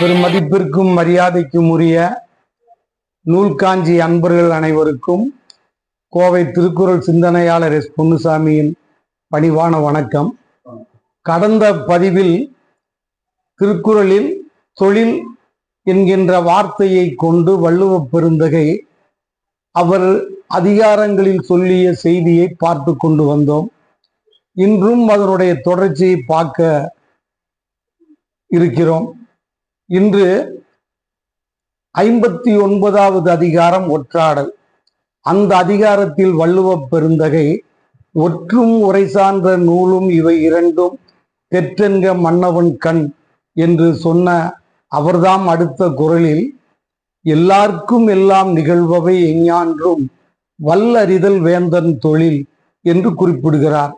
பெருமதிப்பிற்கும் மரியாதைக்கும் உரிய நூல்காஞ்சி அன்பர்கள் அனைவருக்கும் கோவை திருக்குறள் சிந்தனையாளர் எஸ். பொன்னுசாமியின் பணிவான வணக்கம். கடந்த பதிவில் திருக்குறளில் தொழில் என்கின்ற வார்த்தையை கொண்டு வள்ளுவ பெருந்தகை அவர் அதிகாரங்களில் சொல்லிய செய்தியை பார்த்து கொண்டு வந்தோம். இன்றும் அதனுடைய தொடர்ச்சியை பார்க்க இருக்கிறோம். இன்று ஐம்பத்தி ஒன்பதாவது அதிகாரம் ஒற்றாடல். அந்த அதிகாரத்தில் வள்ளுவ பெருந்தகை ஒற்றும் உரை சார்ந்த நூலும் இவை இரண்டும் தெற்றென்க மன்னவன் கண் என்று சொன்ன அவர்தாம் அடுத்த குரலில் எல்லாருக்கும் எல்லாம் நிகழ்பவை எஞ்ஞான்றும் வல்லறிதல் வேந்தன் தொழில் என்று குறிப்பிடுகிறார்.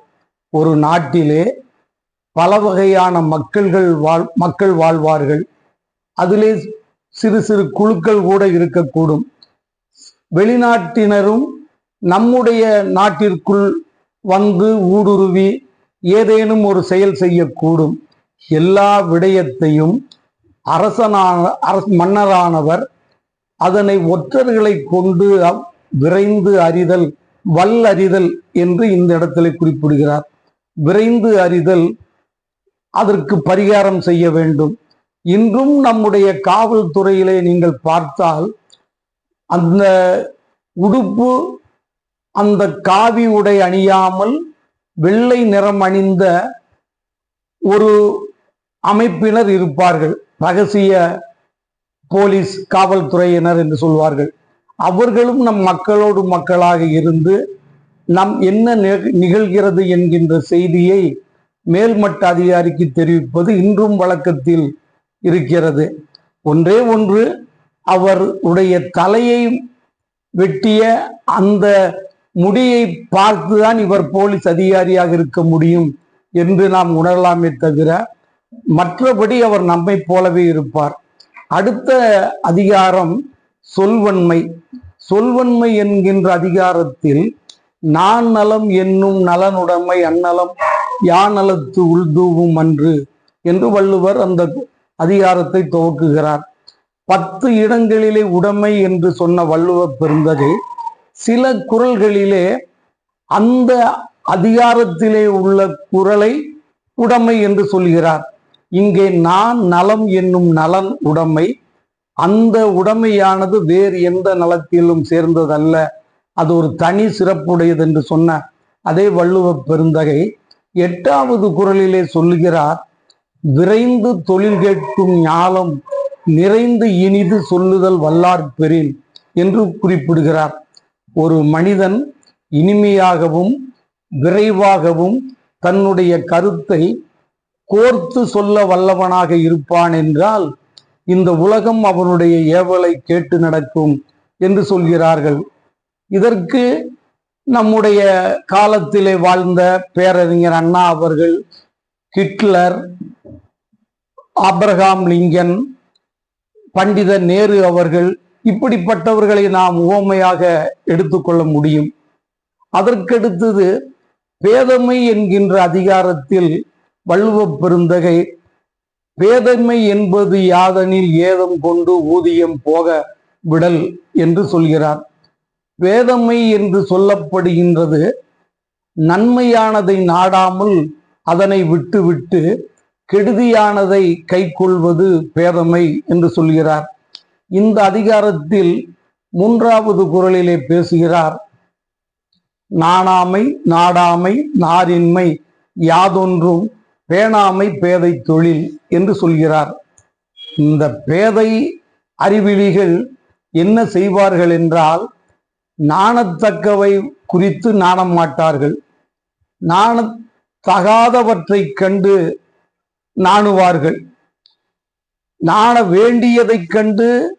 ஒரு நாட்டிலே பல வகையான மக்கள்கள் வாழ் மக்கள் வாழ்வார்கள். அதிலே சிறு சிறு குழுக்கள் கூட இருக்கக்கூடும். வெளிநாட்டினரும் நம்முடைய நாட்டிற்குள் வந்து ஊடுருவி ஏதேனும் ஒரு செயல் செய்யக்கூடும். எல்லா விடயத்தையும் அரசனான அரச மன்னரானவர் அதனை ஒற்றர்களை கொண்டு விரைந்து அறிதல் வல்லறிதல் என்று இந்த இடத்துல குறிப்பிடுகிறார். விரைந்து அறிதல் அதற்கு பரிகாரம் செய்ய வேண்டும். இன்றும் நம்முடைய காவல்துறையிலே நீங்கள் பார்த்தால் அந்த உடுப்பு அந்த காவி உடை அணியாமல் வெள்ளை நிறம் அணிந்த ஒரு அமைப்பினர் இருப்பார்கள். ரகசிய போலீஸ் காவல்துறையினர் என்று சொல்வார்கள். அவர்களும் நம் மக்களோடு மக்களாக இருந்து நம் என்ன நிகழ்கிறது என்கின்ற செய்தியை மேல்மட்ட அதிகாரிக்கு தெரிவிப்பது இன்றும் வழக்கத்தில் இருக்கிறது. ஒன்றே ஒன்று அவர் உடைய தலையை வெட்டிய அந்த முடியை பார்த்துதான் இவர் போலீஸ் அதிகாரியாக இருக்க முடியும் என்று நாம் உணரலாமே தவிர மற்றபடி அவர் நம்மை போலவே இருப்பார். அடுத்த அதிகாரம் சொல்வன்மை. சொல்வன்மை என்கின்ற அதிகாரத்தில் நான் நலம் என்னும் நலனுடைமை அந்நலம் யானலத்து உள்தூவும் அன்று என்று வள்ளுவர் அந்த அதிகாரத்தை துவக்குகிறார். பத்து இடங்களிலே உடைமை என்று சொன்ன வள்ளுவ பெருந்தகை சில குறள்களிலே அந்த அதிகாரத்திலே உள்ள குறளை உடைமை என்று சொல்கிறார். இங்கே நான் நலம் என்னும் நலன் உடைமை. அந்த உடைமையானது வேறு எந்த நலத்திலும் சேர்ந்ததல்ல. அது ஒரு தனி சிறப்புடையது என்று சொன்ன அதே வள்ளுவ பெருந்தகை எட்டாவது குறளிலே சொல்லுகிறார் விரைந்து தொழில் கேட்கும் ஞாலம் நிறைந்து இனிது சொல்லுதல் வல்லார் பெறின் என்று குறிப்பிடுகிறார். ஒரு மனிதன் இனிமையாகவும் விரைவாகவும் தன்னுடைய கருத்தை கோர்த்து சொல்ல வல்லவனாக இருப்பான் என்றால் இந்த உலகம் அவனுடைய ஏவலை கேட்டு நடக்கும் என்று சொல்கிறார்கள். இதற்கு நம்முடைய காலத்திலே வாழ்ந்த பேரறிஞர் அண்ணா அவர்கள் Hitler Abraham Lincoln Pandit Nehru அவர்கள் இப்படிப்பட்டவர்களை நாம் உவமையாக எடுத்துக்கொள்ள முடியும். அதற்கடுத்தது பேதமை என்கின்ற அதிகாரத்தில் வள்ளுவ பெருந்தகை பேதமை என்பது யாதனில் ஏதம் கொண்டு ஊதியம் போக விடல் என்று சொல்கிறார். வேதமை என்று சொல்லப்படுகின்றது நன்மையானதை நாடாமல் அதனை விட்டுவிட்டு கெடுதியானதை கைக்கொள்வது பேதமை என்று சொல்கிறார். இந்த அதிகாரத்தில் மூன்றாவது குரலிலே பேசுகிறார். நாணாமை நாடாமை நாரின்மை யாதொன்றும் பேணாமை பேதை தொழில் என்று சொல்கிறார். இந்த பேதை அறிவிலிகள் என்ன செய்வார்கள் என்றால் நாணத்தக்கவை குறித்து நாணம் மாட்டார்கள். நாண தகாதவற்றைக் கண்டு நாணுவார்கள். நாண வேண்டியதைக் கண்டு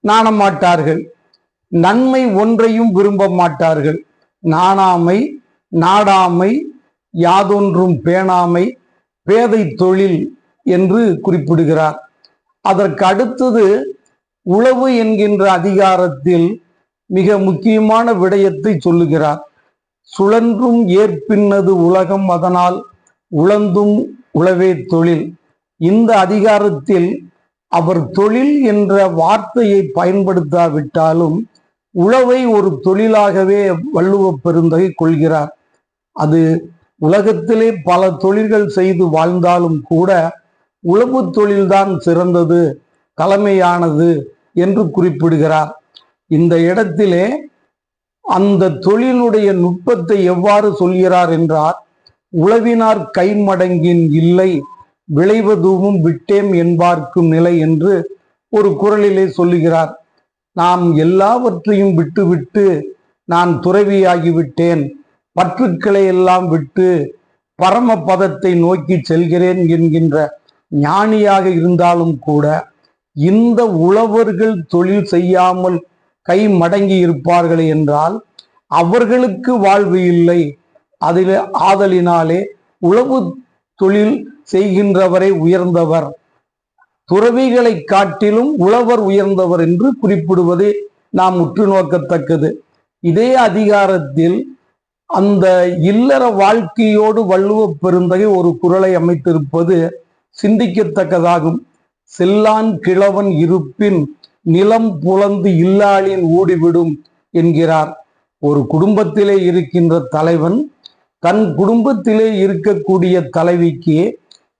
நாண மாட்டார்கள் நன்மை ஒன்றையும் விரும்ப மாட்டார்கள். நாணாமை நாடாமை யாதொன்றும் பேணாமை பேதை தொழில் என்று குறிப்பிடுகிறார். அதற்கு அடுத்தது உளவு என்கின்ற அதிகாரத்தில் மிக முக்கியமான விடயத்தை சொல்லுகிறார். சுழன்றும் ஏற்பின்னது உலகம் அதனால் உழந்தும் உழவே தொழில். இந்த அதிகாரத்தில் அவர் தொழில் என்ற வார்த்தையை பயன்படுத்தாவிட்டாலும் உழவை ஒரு தொழிலாகவே வள்ளுவ பெருந்தகை கொள்கிறார். அது உலகத்திலே பல தொழில்கள் செய்து வாழ்ந்தாலும் கூட உழவு தொழில்தான் சிறந்தது தலைமையானது என்று குறிப்பிடுகிறார். இந்த இடத்திலே அந்த தொழிலுடைய நுட்பத்தை எவ்வாறு சொல்கிறார் என்றார் உழவினார் கைமடங்கின் இல்லை விளைவதுவும் விட்டேம் என்பார்க்கும் நிலை என்று ஒரு குரலிலே சொல்லுகிறார். நாம் எல்லாவற்றையும் விட்டுவிட்டு நான் துறவியாகிவிட்டேன் பற்றுக்களை எல்லாம் விட்டு பரம பதத்தை நோக்கி செல்கிறேன் என்கின்ற ஞானியாக இருந்தாலும் கூட இந்த உழவர்கள் தொழில் செய்யாமல் கை மடங்கி இருப்பார்கள் என்றால் அவர்களுக்கு வாழ்வு இல்லை. அதில் ஆதலினாலே உழவு தொழில் செய்கின்றவரை உயர்ந்தவர். துறவிகளை காட்டிலும் உழவர் உயர்ந்தவர் என்று குறிப்பிடுவதே நாம் உற்று நோக்கத்தக்கது. இதே அதிகாரத்தில் அந்த இல்லற வாழ்க்கையோடு வள்ளுவ பெருந்தகை ஒரு குரலை அமைத்திருப்பது சிந்திக்கத்தக்கதாகும். செல்லான் கிழவன் இருப்பின் நிலம் புலந்து இல்லாளின் ஓடிவிடும் என்கிறார். ஒரு குடும்பத்திலே இருக்கின்ற தலைவன் தன் குடும்பத்திலே இருக்கக்கூடிய தலைவிக்கு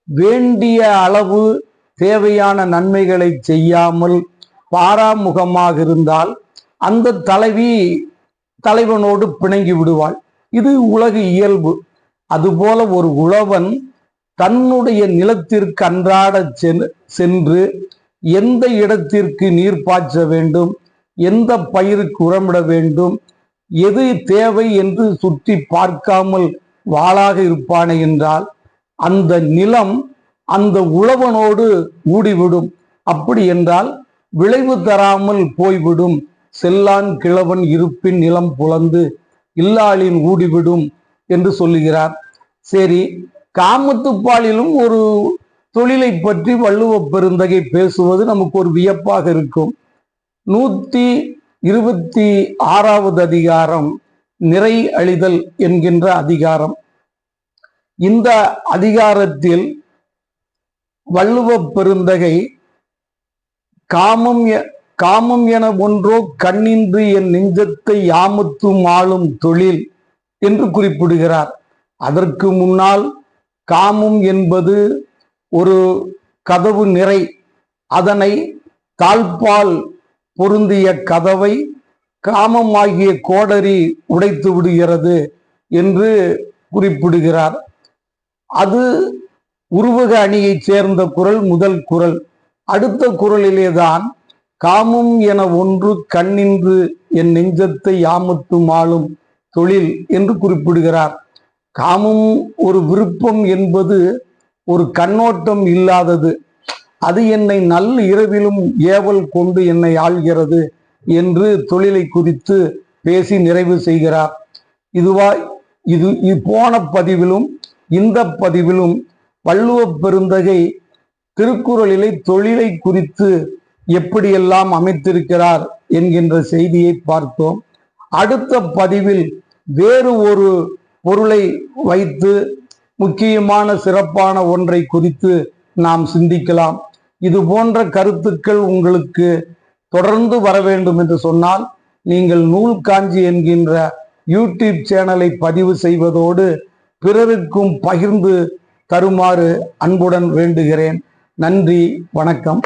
வேண்டிய அளவு தேவையான நன்மைகளை செய்யாமல் பாராமுகமாக இருந்தால் அந்த தலைவி தலைவனோடு பிணங்கி விடுவாள். இது உலக இயல்பு. அதுபோல ஒரு உழவன் தன்னுடைய நிலத்திற்கு அன்றாட சென்று எந்த இடத்திற்கு நீர் பாய்ச்ச வேண்டும்? எந்த பயிருக்கு உரமிட வேண்டும்? எது தேவை என்று சுற்றி பார்க்காமல் வாளாக இருப்பானே என்றால் அந்த நிலம் அந்த உழவனோடு ஊடிவிடும் அப்படி என்றால் விளைவு தராமல் போய்விடும். செல்லான் கிழவன் இருப்பின் நிலம் புலந்து இல்லாளின் ஊடிவிடும் என்று சொல்லுகிறார். சரி காமத்துப்பாலிலும் ஒரு தொழிலை பற்றி வள்ளுவ பெருந்தகை பேசுவது நமக்கு ஒரு வியப்பாக இருக்கும். நூத்தி இருபத்தி ஆறாவது அதிகாரம் நிறை அழிதல் என்கின்ற அதிகாரம். இந்த அதிகாரத்தில் வள்ளுவ பெருந்தகை காமம் காமம் என ஒன்றோ கண்ணின்று என் நெஞ்சத்தை யாமத்தும் ஆளும் தொழில் என்று குறிப்பிடுகிறார். அதற்கு முன்னால் காமம் என்பது ஒரு கதவு நிறை அதனை கால்பால் பொருந்திய கதவை காமமாகிய கோடரி உடைத்து விடுகிறது என்று குறிப்பிடுகிறார். அது உருவக அணியைச் சேர்ந்த குரல் முதல் குரல். அடுத்த குரலிலேதான் காமம் என ஒன்று கண்ணின்று என் நெஞ்சத்தை யாமத்தும் ஆளும் தொழில் என்று குறிப்பிடுகிறார். காமம் ஒரு விருப்பம் என்பது ஒரு கண்ணோட்டம் இல்லாதது. அது என்னை நல் இரவிலும் ஏவல் கொண்டு என்னை ஆள்கிறது என்று தொழிலை குறித்து பேசி நிறைவு செய்கிறார். இதுவா இது போன பதிவிலும் இந்த பதிவிலும் வள்ளுவ பெருந்தகை திருக்குறளிலே தொழிலை குறித்து எப்படியெல்லாம் அமைத்திருக்கிறார் என்கின்ற செய்தியை பார்த்தோம். அடுத்த பதிவில் வேறு ஒரு பொருளை வைத்து முக்கியமான சிறப்பான ஒன்றை குறித்து நாம் சிந்திக்கலாம். இது போன்ற கருத்துக்கள் உங்களுக்கு தொடர்ந்து வர வேண்டும் என்று சொன்னால் நீங்கள் நூல் காஞ்சி என்கின்ற யூடியூப் சேனலை பதிவு செய்வதோடு பிறருக்கும் பகிர்ந்து தருமாறு அன்புடன் வேண்டுகிறேன். நன்றி வணக்கம்.